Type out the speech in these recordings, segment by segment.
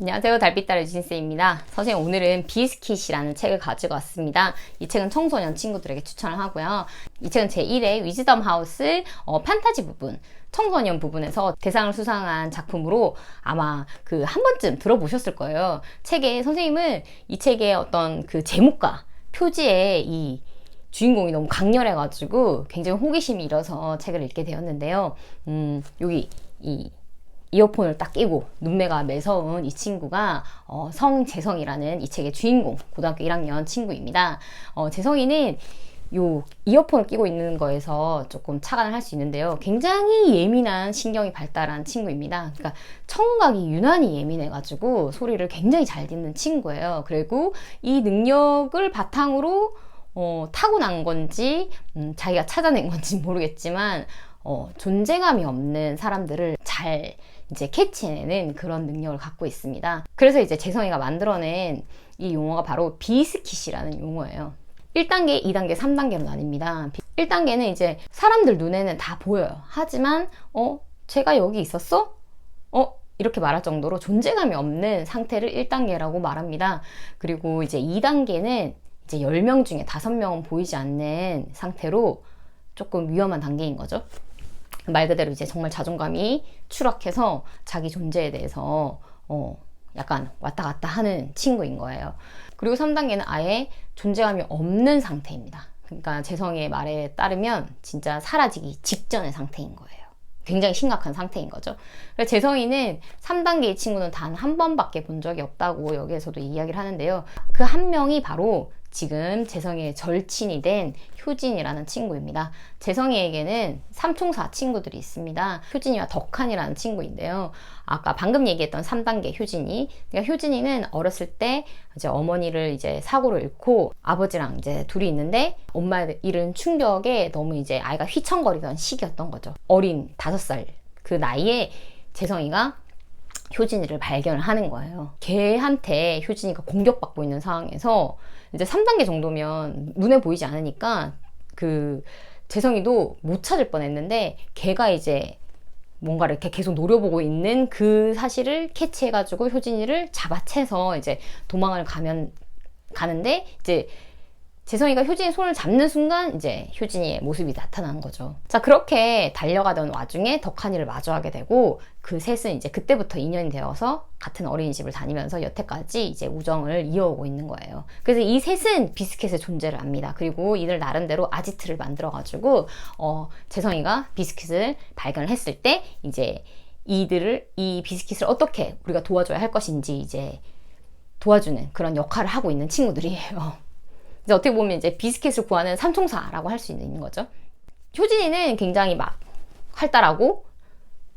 안녕하세요. 달빛딸 유진쌤입니다. 선생님 오늘은 비스킷이라는 책을 가지고 왔습니다. 이 책은 청소년 친구들에게 추천을 하고요. 이 책은 제1회 위즈덤 하우스 어, 판타지 부분, 청소년 부분에서 대상을 수상한 작품으로 아마 그 한 번쯤 들어보셨을 거예요. 책에 선생님은 이 책의 어떤 그 제목과 표지에 이 주인공이 너무 강렬해가지고 굉장히 호기심이 일어서 책을 읽게 되었는데요. 음, 여기 이 이어폰을 딱 끼고 눈매가 매서운 이 친구가 어, 성재성이라는 이 책의 주인공 고등학교 1학년 친구입니다. 어, 재성이는 요 이어폰을 끼고 있는 거에서 조금 착안을 할 수 있는데요. 굉장히 예민한 신경이 발달한 친구입니다. 그러니까 청각이 유난히 예민해가지고 소리를 굉장히 잘 듣는 친구예요. 그리고 이 능력을 바탕으로 어, 타고난 건지 음, 자기가 찾아낸 건지 모르겠지만 어, 존재감이 없는 사람들을 잘 이제 캐치해내는 그런 능력을 갖고 있습니다. 그래서 이제 재성이가 만들어낸 이 용어가 바로 비스킷이라는 용어예요. 1단계, 2단계, 3단계로 나뉩니다. 1단계는 이제 사람들 눈에는 다 보여요. 하지만, 어, 제가 여기 있었어? 어, 이렇게 말할 정도로 존재감이 없는 상태를 1단계라고 말합니다. 그리고 이제 2단계는 이제 10명 중에 5명은 보이지 않는 상태로 조금 위험한 단계인 거죠. 말 그대로 이제 정말 자존감이 추락해서 자기 존재에 대해서 어 약간 왔다 갔다 하는 친구인 거예요. 그리고 3단계는 아예 존재감이 없는 상태입니다. 그러니까 재성의 말에 따르면 진짜 사라지기 직전의 상태인 거예요. 굉장히 심각한 상태인 거죠. 그래서 재성이는 3단계의 친구는 단 한 번밖에 본 적이 없다고 여기에서도 이야기를 하는데요. 그 한 명이 바로 지금 재성이의 절친이 된 효진이라는 친구입니다. 재성이에게는 삼총사 친구들이 있습니다. 효진이와 덕한이라는 친구인데요. 아까 방금 얘기했던 3단계 효진이. 그러니까 효진이는 어렸을 때 이제 어머니를 이제 사고로 잃고 아버지랑 이제 둘이 있는데 엄마 잃은 충격에 너무 이제 아이가 휘청거리던 시기였던 거죠. 어린 5살 그 나이에 재성이가 효진이를 발견을 하는 거예요. 걔한테 효진이가 공격받고 있는 상황에서 이제 3단계 정도면 눈에 보이지 않으니까 그 재성이도 못 찾을 뻔했는데 걔가 이제 뭔가 이렇게 계속 노려보고 있는 그 사실을 캐치해가지고 효진이를 잡아채서 이제 도망을 가면 가는데 이제 재성이가 효진이 손을 잡는 순간 이제 효진이의 모습이 나타난 거죠. 자, 그렇게 달려가던 와중에 덕한이를 마주하게 되고 그 셋은 이제 그때부터 인연이 되어서 같은 어린이집을 다니면서 여태까지 이제 우정을 이어오고 있는 거예요. 그래서 이 셋은 비스킷의 존재를 압니다. 그리고 이들 나름대로 아지트를 만들어가지고 어, 재성이가 비스킷을 발견을 했을 때 이제 이들을 이 비스킷을 어떻게 우리가 도와줘야 할 것인지 이제 도와주는 그런 역할을 하고 있는 친구들이에요. 이제 어떻게 보면 이제 비스킷을 구하는 삼총사라고 할 수 있는 거죠. 효진이는 굉장히 막 활달하고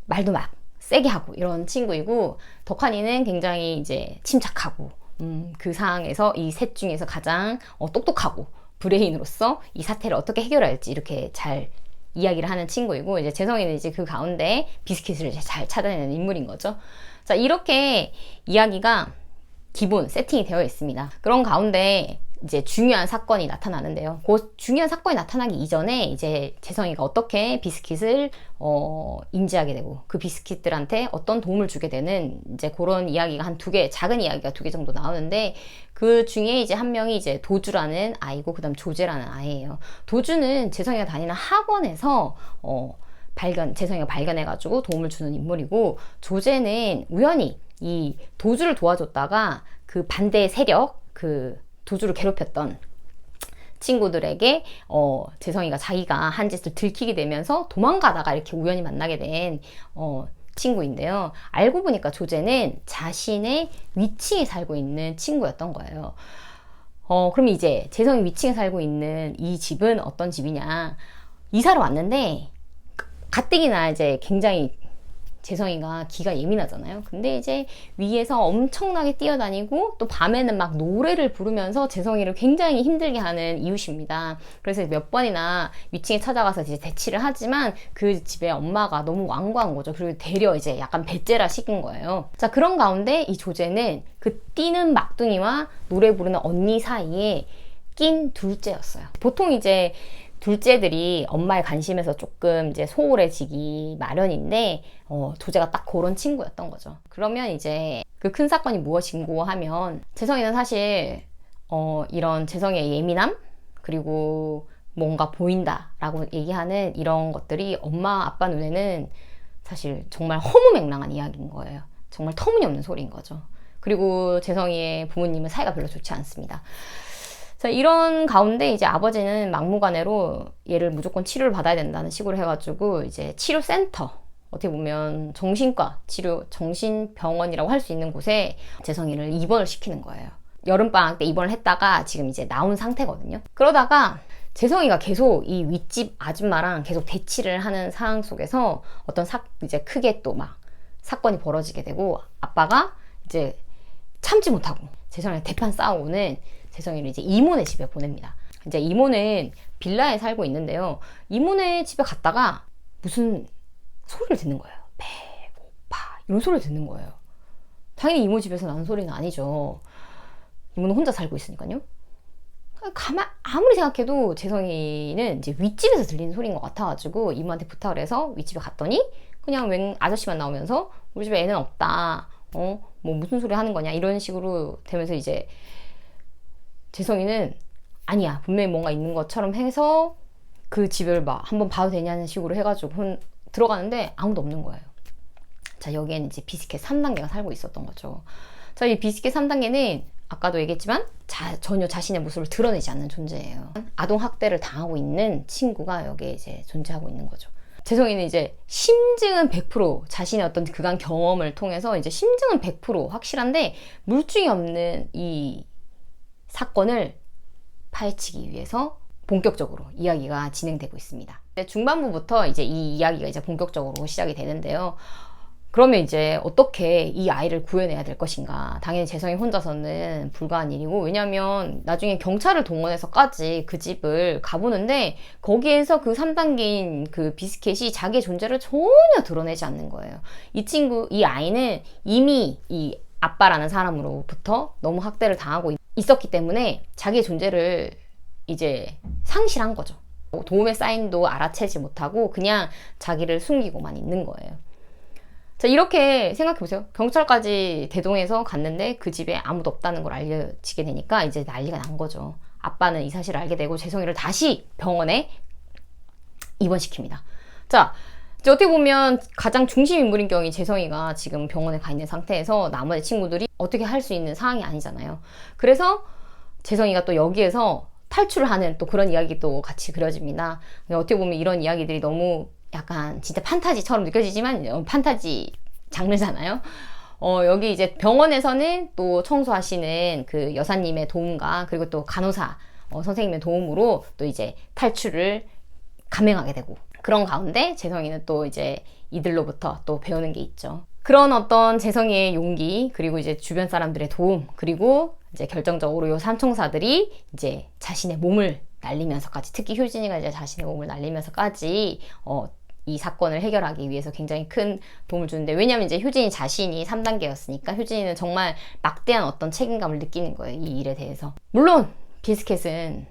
말도 막 세게 하고 이런 친구이고 덕환이는 굉장히 이제 침착하고 음, 그 상황에서 이 셋 중에서 가장 어, 똑똑하고 브레인으로서 이 사태를 어떻게 해결할지 이렇게 잘 이야기를 하는 친구이고 이제 재성이는 이제 그 가운데 비스킷을 잘 찾아내는 인물인 거죠. 자 이렇게 이야기가 기본 세팅이 되어 있습니다. 그런 가운데 이제 중요한 사건이 나타나는데요. 그 중요한 사건이 나타나기 이전에 이제 재성이가 어떻게 비스킷을 어, 인지하게 되고 그 비스킷들한테 어떤 도움을 주게 되는 이제 그런 이야기가 한 두 개, 작은 이야기가 두 개 정도 나오는데 그 중에 이제 한 명이 이제 도주라는 아이고 그다음 조제라는 아이예요. 도주는 재성이가 다니는 학원에서 어, 발견 재성이가 발견해가지고 도움을 주는 인물이고 조제는 우연히 이 도주를 도와줬다가 그 반대 세력 그 도주를 괴롭혔던 친구들에게 어, 재성이가 자기가 한 짓을 들키게 되면서 도망가다가 이렇게 우연히 만나게 된 어, 친구인데요. 알고 보니까 조제는 자신의 위층에 살고 있는 친구였던 거예요. 어, 그럼 이제 재성이 위층에 살고 있는 이 집은 어떤 집이냐. 이사를 왔는데 가뜩이나 이제 굉장히 재성이가 기가 예민하잖아요. 근데 이제 위에서 엄청나게 뛰어다니고 또 밤에는 막 노래를 부르면서 재성이를 굉장히 힘들게 하는 이웃입니다. 그래서 몇 번이나 위층에 찾아가서 이제 대치를 하지만 그 집에 엄마가 너무 완고한 거죠. 그리고 되려 이제 약간 배째라 시킨 거예요. 자, 그런 가운데 이 조제는 그 뛰는 막둥이와 노래 부르는 언니 사이에 낀 둘째였어요. 보통 이제 둘째들이 엄마의 관심에서 조금 이제 소홀해지기 마련인데 어, 조제가 딱 그런 친구였던 거죠. 그러면 이제 그 큰 사건이 무엇인고 하면 재성이는 사실 어, 이런 재성의 예민함 그리고 뭔가 보인다라고 얘기하는 이런 것들이 엄마 아빠 눈에는 사실 정말 허무맹랑한 이야기인 거예요. 정말 터무니없는 소리인 거죠. 그리고 재성이의 부모님은 사이가 별로 좋지 않습니다. 자, 이런 가운데 이제 아버지는 막무가내로 얘를 무조건 치료를 받아야 된다는 식으로 해가지고 이제 치료센터 어떻게 보면 정신과 치료 정신병원이라고 할 수 있는 곳에 재성이를 입원을 시키는 거예요. 여름방학 때 입원을 했다가 지금 이제 나온 상태거든요. 그러다가 재성이가 계속 이 윗집 아줌마랑 계속 대치를 하는 상황 속에서 어떤 사, 이제 크게 또 막 사건이 벌어지게 되고 아빠가 이제 참지 못하고 재성이랑 대판 싸우고는 재성이를 이제 이모네 집에 보냅니다. 이제 이모는 빌라에 살고 있는데요. 이모네 집에 갔다가 무슨 소리를 듣는 거예요. 배고파 이런 소리를 듣는 거예요. 당연히 이모 집에서 나는 소리는 아니죠. 이모는 혼자 살고 있으니까요. 가만 아무리 생각해도 재성이는 이제 윗집에서 들리는 소리인 것 같아가지고 이모한테 부탁을 해서 윗집에 갔더니 그냥 웬 아저씨만 나오면서 우리 집에 애는 없다. 어, 뭐 무슨 소리 하는 거냐 이런 식으로 되면서 이제 재성이는 아니야 분명히 뭔가 있는 것처럼 해서 그 집을 막 한번 봐도 되냐는 식으로 해가지고 혼, 들어가는데 아무도 없는 거예요. 자 여기에는 이제 비스켓 3단계가 살고 있었던 거죠. 자 이 비스켓 3단계는 아까도 얘기했지만 자, 전혀 자신의 모습을 드러내지 않는 존재예요. 아동 학대를 당하고 있는 친구가 여기에 이제 존재하고 있는 거죠. 재성이는 이제 심증은 100% 자신의 어떤 그간 경험을 통해서 이제 심증은 100% 확실한데 물증이 없는 이 사건을 파헤치기 위해서 본격적으로 이야기가 진행되고 있습니다. 중반부부터 이제 이 이야기가 이제 본격적으로 시작이 되는데요. 그러면 이제 어떻게 이 아이를 구해내야 될 것인가. 당연히 재성이 혼자서는 불가한 일이고, 왜냐면 나중에 경찰을 동원해서까지 그 집을 가보는데, 거기에서 그 3단계인 그 비스켓이 자기의 존재를 전혀 드러내지 않는 거예요. 이 친구, 이 아이는 이미 이 아빠라는 사람으로부터 너무 학대를 당하고 있었기 때문에 자기의 존재를 이제 상실한 거죠. 도움의 사인도 알아채지 못하고 그냥 자기를 숨기고만 있는 거예요. 자, 이렇게 생각해 보세요. 경찰까지 대동해서 갔는데 그 집에 아무도 없다는 걸 알려지게 되니까 이제 난리가 난 거죠. 아빠는 이 사실을 알게 되고 재성이를 다시 병원에 입원시킵니다. 자, 이제 어떻게 보면 가장 중심 인물인 경우에 재성이가 지금 병원에 가 있는 상태에서 나머지 친구들이 어떻게 할 수 있는 상황이 아니잖아요. 그래서 재성이가 또 여기에서 탈출을 하는 또 그런 이야기도 같이 그려집니다. 어떻게 보면 이런 이야기들이 너무 약간 진짜 판타지처럼 느껴지지만 어, 판타지 장르잖아요. 어, 여기 이제 병원에서는 또 청소하시는 그 여사님의 도움과 그리고 또 간호사 어, 선생님의 도움으로 또 이제 탈출을 감행하게 되고 그런 가운데 재성이는 또 이제 이들로부터 또 배우는 게 있죠. 그런 어떤 재성이의 용기 그리고 이제 주변 사람들의 도움 그리고 이제 결정적으로 요 삼총사들이 이제 자신의 몸을 날리면서까지 특히 효진이가 이제 자신의 몸을 날리면서까지 어, 이 사건을 해결하기 위해서 굉장히 큰 도움을 주는데 왜냐면 이제 효진이 자신이 3단계였으니까 효진이는 정말 막대한 어떤 책임감을 느끼는 거예요 이 일에 대해서 물론 비스켓은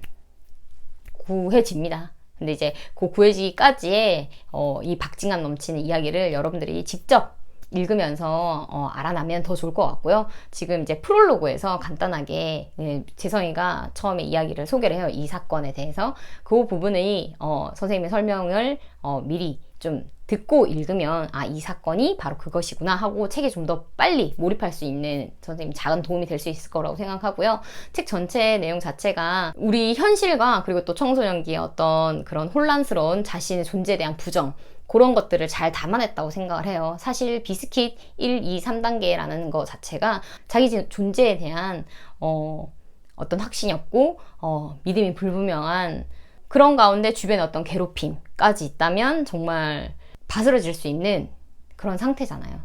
구해집니다 근데 이제 그 구해지기까지의 어, 이 박진감 넘치는 이야기를 여러분들이 직접 읽으면서 어, 알아나면 더 좋을 것 같고요. 지금 이제 프롤로그에서 간단하게 예, 재성이가 처음에 이야기를 소개를 해요. 이 사건에 대해서 그 부분의 어, 선생님의 설명을 어, 미리 좀 듣고 읽으면 아 이 사건이 바로 그것이구나 하고 책에 좀 더 빨리 몰입할 수 있는 선생님 작은 도움이 될 수 있을 거라고 생각하고요. 책 전체 내용 자체가 우리 현실과 그리고 또 청소년기의 어떤 그런 혼란스러운 자신의 존재에 대한 부정 그런 것들을 잘 담아냈다고 생각을 해요. 사실 비스킷 1, 2, 3단계라는 것 자체가 자기 존재에 대한 어, 어떤 확신이 없고 어, 믿음이 불분명한 그런 가운데 주변에 어떤 괴롭힘까지 있다면 정말 바스러질 수 있는 그런 상태잖아요.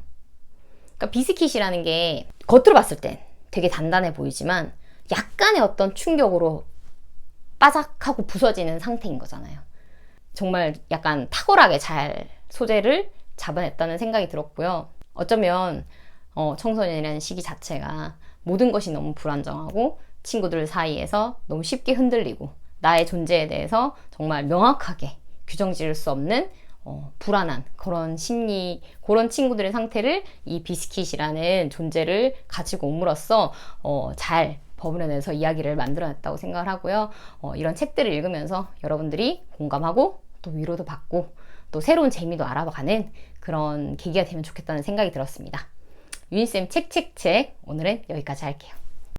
그러니까 비스킷이라는 게 겉으로 봤을 땐 되게 단단해 보이지만 약간의 어떤 충격으로 빠삭하고 부서지는 상태인 거잖아요. 정말 약간 탁월하게 잘 소재를 잡아냈다는 생각이 들었고요. 어쩌면 어, 청소년이라는 시기 자체가 모든 것이 너무 불안정하고 친구들 사이에서 너무 쉽게 흔들리고 나의 존재에 대해서 정말 명확하게 규정 지을 수 없는 어, 불안한 그런 심리, 그런 친구들의 상태를 이 비스킷이라는 존재를 가지고 옴으로써 어, 잘 버무려내서 이야기를 만들어냈다고 생각을 하고요. 어, 이런 책들을 읽으면서 여러분들이 공감하고 또 위로도 받고 또 새로운 재미도 알아가는 그런 계기가 되면 좋겠다는 생각이 들었습니다. 유인쌤 책책책 오늘은 여기까지 할게요.